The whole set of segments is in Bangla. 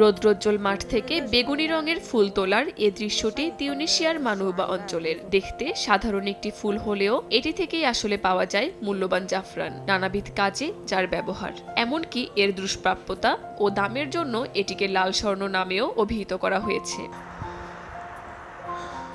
রৌদ্রোজ্জ্বল মাঠ থেকে বেগুনি রঙের ফুল তোলার এ দৃশ্যটি তিউনিশিয়ার মানুবা অঞ্চলের। দেখতে সাধারণ একটি ফুল হলেও এটি থেকেই আসলে পাওয়া যায় মূল্যবান জাফরান, নানাবিধ কাজে যার ব্যবহার। এমনকি এর দুষ্প্রাপ্যতা ও দামের জন্য এটিকে লাল স্বর্ণ নামেও অভিহিত করা হয়েছে।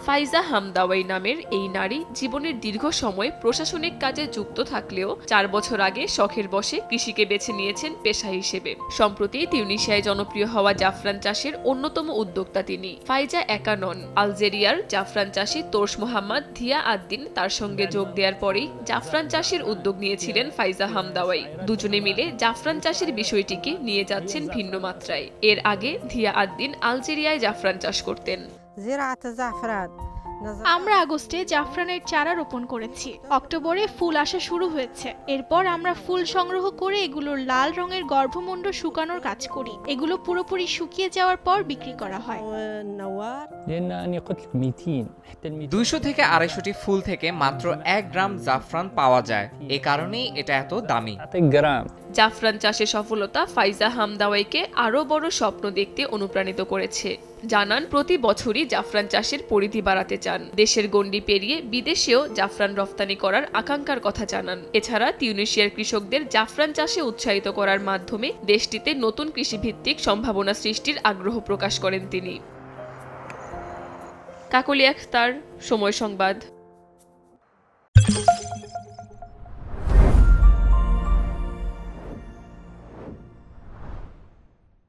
ফাইজা হামদাওয়াই নামের এই নারী জীবনের দীর্ঘ সময় প্রশাসনিক কাজে যুক্ত থাকলেও চার বছর আগে শখের বসে কৃষিকে বেছে নিয়েছেন পেশা হিসেবে। সম্প্রতি তিউনিশিয়ায় জনপ্রিয় হওয়া জাফরান চাষের অন্যতম উদ্যোক্তা তিনি। ফাইজা একা নন। আলজেরিয়ার জাফরান চাষি তোর্স মোহাম্মদ ধিয়া আদ্দিন তার সঙ্গে যোগ দেওয়ার পরেই জাফরান চাষের উদ্যোগ নিয়েছিলেন ফাইজা হামদাওয়াই। দুজনে মিলে জাফরান চাষের বিষয়টিকে নিয়ে যাচ্ছেন ভিন্ন মাত্রায়। এর আগে ধিয়া আদ্দিন আলজেরিয়ায় জাফরান চাষ করতেন। আমরা আগস্টে জাফরানের চারা রোপণ করেছি। অক্টোবরে ফুল আসা শুরু হয়েছে। এরপর আমরা ফুল সংগ্রহ করে এগুলোর লাল রঙের গর্ভমুণ্ড শুকানোর কাজ করি। এগুলো পুরোপুরি শুকিয়ে যাওয়ার পর বিক্রি করা হয়। দুইশো থেকে আড়াইশোটি ফুল থেকে মাত্র এক গ্রাম জাফরান পাওয়া যায়। এ কারণেই এটা এত দামি। জাফরান চাষে সফলতা ফাইজা হামদাওয়াইকে আরও বড় স্বপ্ন দেখতে অনুপ্রাণিত করেছে। জানান, প্রতি বছরই জাফরান চাষের পরিধি বাড়াতে চান। দেশের গণ্ডি পেরিয়ে বিদেশেও জাফরান রফতানি করার আকাঙ্ক্ষার কথা জানান। এছাড়া তিউনিশিয়ার কৃষকদের জাফরান চাষে উৎসাহিত করার মাধ্যমে দেশটিতে নতুন কৃষিভিত্তিক সম্ভাবনা সৃষ্টির আগ্রহ প্রকাশ করেন তিনি। কাকলি আখতার, সময় সংবাদ।